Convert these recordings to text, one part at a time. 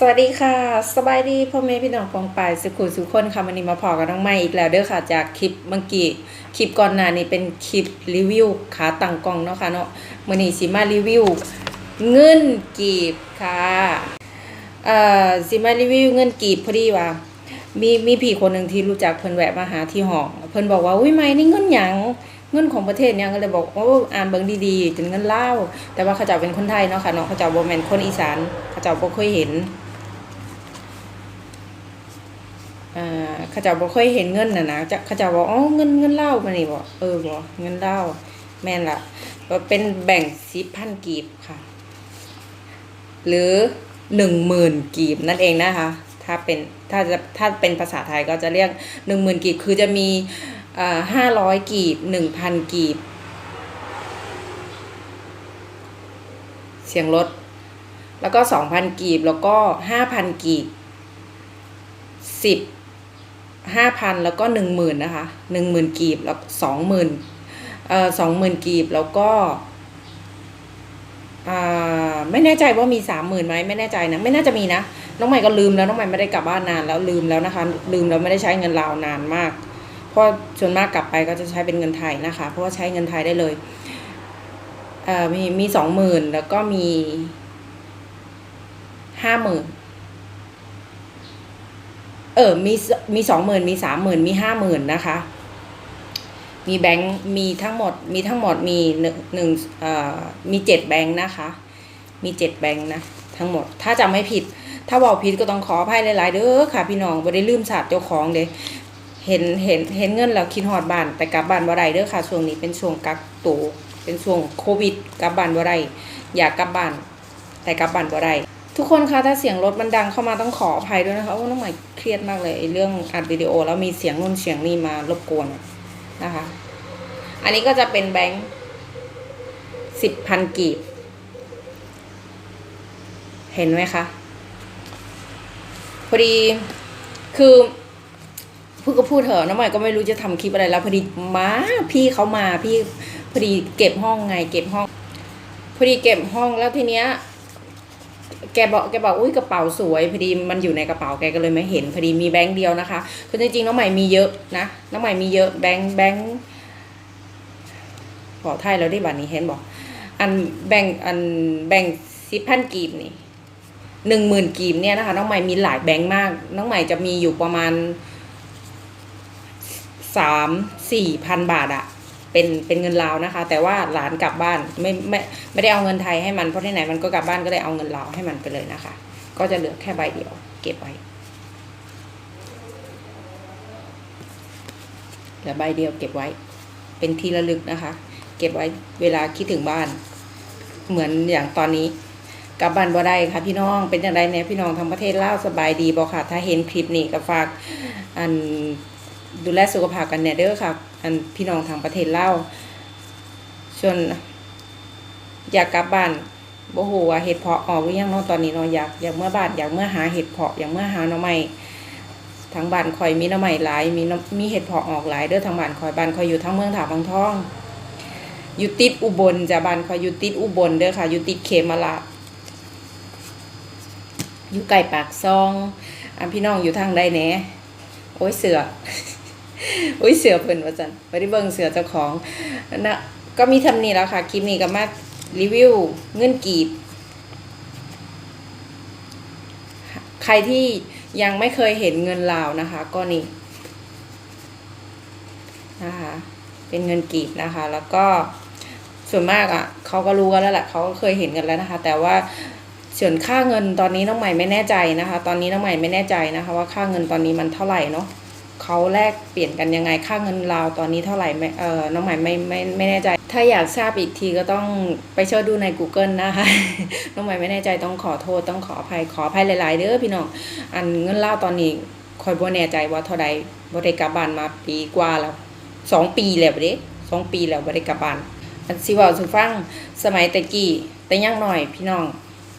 สวัสดีค่ะ สบายดีพ่อแม่พี่น้องปองปายสุขุสุขคนค่ะวันนี้มาพอกับน้องใหม่อีกแล้วเด้อค่ะ จากคลิปเมื่อกี้คลิปก่อนหน้านี้เป็นคลิปรีวิวขาตั้งกล้องเนาะค่ะเนาะมื้อนี้สิมารีวิวเงินกีบค่ะเอ่อสิมารีวิวเงินกีบพอดีว่ามีมีพี่คนหนึ่งที่รู้จักเพิ่นแวะมาหาที่ห้องเพิ่นบอกว่าอุ้ยไม่นี่เงินหยังเงินของประเทศเนี่ยก็เลยบอกโอ้อ่านเบิ่งดีๆเป็นเงินเล่าแต่ว่าเขาเจ้าเป็นคนไทยเนาะค่ะเนาะเขาเจ้าบ่แม่นคนอีสานเขาเจ้าบ่เคยเห็น อ่าเขาเจ้าบ่เคยเห็นเงินน่ะนะจะเขาเจ้าบอกอ๋อเงินเงินเล่ามานี่บ่เออบ่เงินเล่าแม่นละเป็นแบ่งสิบพันกีบค่ะ หรือหนึ่งหมื่นกีบนั่นเองนะคะ ถ้าเป็นถ้าจะถ้าเป็นภาษาไทยก็จะเรียกหนึ่งหมื่นกีบคือจะมีห้าร้อยกีบหนึ่งพันกีบ เสียงรถ แล้วก็สองพันกีบแล้วก็ห้าพันกีบสิบ ห้าพันแล้วก็หนึ่งหมื่นนะคะหนึ่งหมื่นกีบแล้วสองหมื่นเอ่อสองหมื่นกีบแล้วก็อ่าไม่แน่ใจว่ามีสามหมื่นไหมไม่แน่ใจนะไม่น่าจะมีนะน้องใหม่ก็ลืมแล้วน้องใหม่ไม่ได้กลับบ้านนานแล้วลืมแล้วนะคะ ลืมแล้วไม่ได้ใช้เงินลาวนานมาก เพราะส่วนมากกลับไปก็จะใช้เป็นเงินไทยนะคะ เพราะว่าใช้เงินไทยได้เลยเอ่อมีมีสองหมื่นแล้วก็มีห้าหมื่น เออมีมีสองหมื่นมีสามหมื่นมีห้าหมื่นนะคะ มีแบงค์มีทั้งหมดมีทั้งหมดมีหนึ่งหนึ่งเอ่อมีเจ็ดแบงค์นะคะ มีเจ็ดแบงค์นะทั้งหมด ถ้าจำไม่ผิด ถ้าบอกผิดก็ต้องขออภัยหลายๆเด้อค่ะ พี่น้องบ่ได้ลืมศาสตร์เจ้าของเลยเห็นเห็นเห็นเงินแล้วคิดฮอดบ้าน แต่กลับบ้านบ่ได้เด้อค่ะช่วงนี้เป็นช่วงกักตัวเป็นช่วงโควิดกลับบ้านบ่ได้อยากกลับบ้านแต่กลับบ้านบ่ได้ ทุกคนคะถ้าเสียงรถมันดังเข้ามาต้องขออภัยด้วยนะคะโอ้น้องใหม่เครียดมากเลยเรื่องอัดวิดีโอ แล้วมีเสียงนู่นเสียงนี่มารบกวนนะคะ อันนี้ก็จะเป็นแบงค์สิบพันกีบ เห็นไหมคะพอดีคือพูดก็พูดเถอะน้องใหม่ก็ไม่รู้จะทำคลิปอะไรแล้วพอดีมาพี่เขามาพี่พอดีเก็บห้องไง เก็บห้องพอดีเก็บห้องแล้วทีเนี้ย กบอกแกบอกอุ้ยกระเป๋าสวยพอดีมันอยู่ในกระเป๋าแกก็เลยไม่เห็นพอดีมีแบงค์เดียวนะคะคือจริงๆน้องใหม่มีเยอะนะน้องใหม่มีเยอะแบงค์แบงค์บอกไทยแล้วได้บัตรนี้เห็นบอกอันแบ่งอันแบ่งสิบพันกีบนี่หนึ่งหมื่นกีบเนี่ยนะคะน้องใหม่มีหลายแบงค์มาก น้องใหม่จะมีอยู่ประมาณสามสี่พันบาทอะ เป็นเป็นเงินลาวนะคะ แต่ว่าหลานกลับบ้านไม่ไม่ไม่ได้เอาเงินไทยให้มันเพราะที่ไหนมันก็กลับบ้านก็เลยเอาเงินลาวให้มันไปเลยนะคะ ก็จะเหลือแค่ใบเดียว เก็บไว้เหลือใบเดียวเก็บไว้ เป็นที่ระลึกนะคะ เก็บไว้เวลาคิดถึงบ้าน เหมือนอย่างตอนนี้กลับบ้านบ่ได้ค่ะพี่น้องเป็นอย่างไรเนี่ยพี่น้องทางประเทศลาวสบายดีบ่ค่ะ ถ้าเห็นคลิปนี้ก็ฝากอันดูแลสุขภาพกันแน่เด้อค่ะ อันพี่น้องทางประเทศเล่าส่วนอยากกลับบ้านโบ่ฮู้ว่าเห็ดเพาะออกหรือยังเนาะตอนนี้เนาะอยากอยากเมื่อบ้านอยากเมื่อหาเห็ดเพาะอยากเมื่อหาหน่อไม้ทางบ้านข่อยมีหน่อไม้หลายมีมีเห็ดเพาะออกหลายเด้อทางบ้านข่อยบ้านข่อยอยู่ทางเมืองถาบางท้องอยู่ติดอุบลจ้ะบ้านข่อยอยู่ติดอุบลเด้อค่ะอยู่ติดเขมราอยู่ใกล้ปากซองอันพี่น้องอยู่ทางใดแหน่โอ้ยเสือ อุ้ยเสือเพิ่นว่าจันไปได้เบิ่งเสือเจ้าของนะก็มีทำนี่แล้วค่ะ คลิปนี้ก็มารีวิวเงินกีบ ใครที่ยังไม่เคยเห็นเงินลาวนะคะ ก็นี่นะคะ เป็นเงินกีบนะคะ แล้วก็ส่วนมากอะเขาก็รู้กันแล้วแหละเขาก็เคยเห็นกันแล้วนะคะ แต่ว่าส่วนค่าเงินตอนนี้น้องใหม่ไม่แน่ใจนะคะ ตอนนี้น้องใหม่ไม่แน่ใจนะคะ ว่าค่าเงินตอนนี้มันเท่าไหร่เนาะ เขาแลกเปลี่ยนกันยังไงค่าเงินลาวตอนนี้เท่าไหร่ไม่เออน้องใหม่ไม่ไม่ไม่แน่ใจ ถ้าอยากทราบอีกทีก็ต้องไปเชิญดูใน Google นะคะ น้องใหม่ไม่แน่ใจต้องขอโทษต้องขออภัยขออภัยหลาย ๆ เด้อพี่น้องอันเงินลาวตอนนี้คอยบ่แน่ใจว่าเท่าใดบ่ได้กลับบ้านมาปีกว่าแล้วสองปีแล้วเด้สองปีแล้วบ่ได้กลับบ้านอันสิว้าสู่ฟังสมัยแต่กี้แต่ยังหน่อยพี่น้อง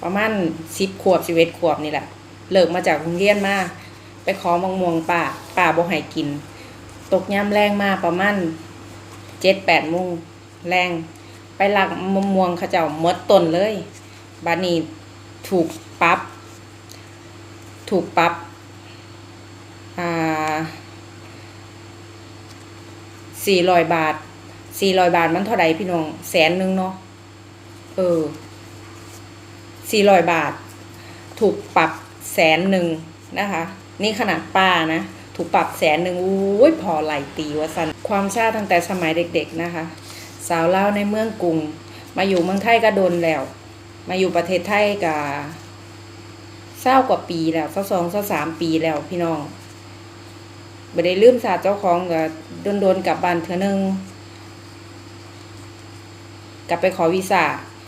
ประมาณ10ขวบ11ขวบนี่แหละเลิกมาจากโรงเรียนมา ขอมะม่วงป่าป่าบ่ให้กิน ตกย่ำแรงมาประมาณเจ็ดแปดโมงแรง ไปหลักมะม่วงเขาเจ้าหมดต้นเลยบานี้ถูกปรั๊บถูกปรับอ่าสี่ร้อยบาทสี่ร้อยบาทมันเท่าไหร่พี่น้องแสนหนึ่งเนาะเออสี่ร้อยบาท ถูกปรับแสนหนึ่งนะคะ นี่ขนาดป้านะ ถูกปรับแสนหนึ่งอุ้ยพอไหลตีวะสันความชาติตั้งแต่สมัยเด็กๆนะคะ สาวเล่าในเมืองกรุง มาอยู่เมืองไทยก็โดนแล้ว มาอยู่ประเทศไทยก็เศร้ากว่าปีแล้วเศร้าสองเศร้าสามปีแล้วพี่น้องไม่ได้ลืมศาสตร์เจ้าของก็โดนโดนๆกลับบ้านเทื่อนึงกลับไปขอวีซ่า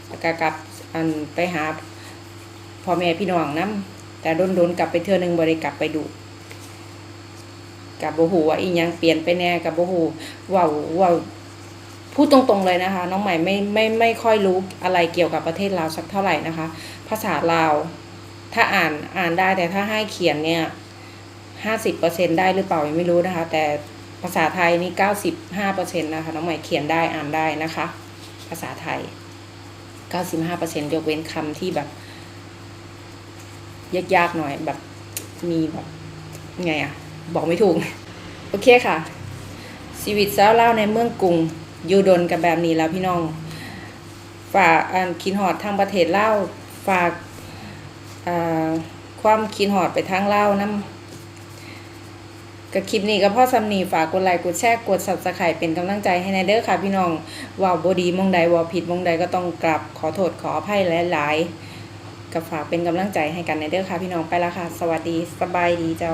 แล้วก็กลับอันไปหาพ่อแม่พี่น้องนํ แต่โดนดนๆกลับไปเทื่อนึงบ่ได้กลับไปดูกับโบหูว่าอีหยังเปลี่ยนไปแน่กับโบหูว่าว่าพูดตรงๆเลยนะคะ น้องใหม่ไม่ไม่ไม่ค่อยรู้อะไรเกี่ยวกับประเทศลาวสักเท่าไหร่นะคะ ภาษาลาวถ้าอ่านอ่านได้แต่ถ้าให้เขียนเนี่ยห้าสิบเปอร์เซ็นได้หรือเปล่ายังไม่รู้นะคะ แต่ภาษาไทยนี่เก้าสิบห้าเปอร์เซ็นนะคะ น้องใหม่เขียนได้อ่านได้นะคะ ภาษาไทยเก้าสิบห้าเปอร์เซ็นยกเว้นคำที่แบบ ยากๆหน่อยแบบมีแบบไงอะบอกไม่ถูก โอเคค่ะชีวิตสาวเล่าในเมืองกรุงอยู่ดนกันแบบนี้แล้วพี่น้อง ฝากคินหอดทางประเทศเล่าฝากความคินหอดไปทางเล่าวน้ำกับคลิปนี้ก็พ่อสำนีฝากกดไลค์กดแชร์กด subscribe เป็นกำลังใจให้ในเด้อค่ะพี่น้องว่าบดีมองใดว่าผิดมองใดก็ต้องกลับขอโทษขออภัยหลายๆ กับฝากเป็นกำลังใจให้กันในเด้อค่ะพี่น้องไปละค่ะ สวัสดีสบายดีเจ้า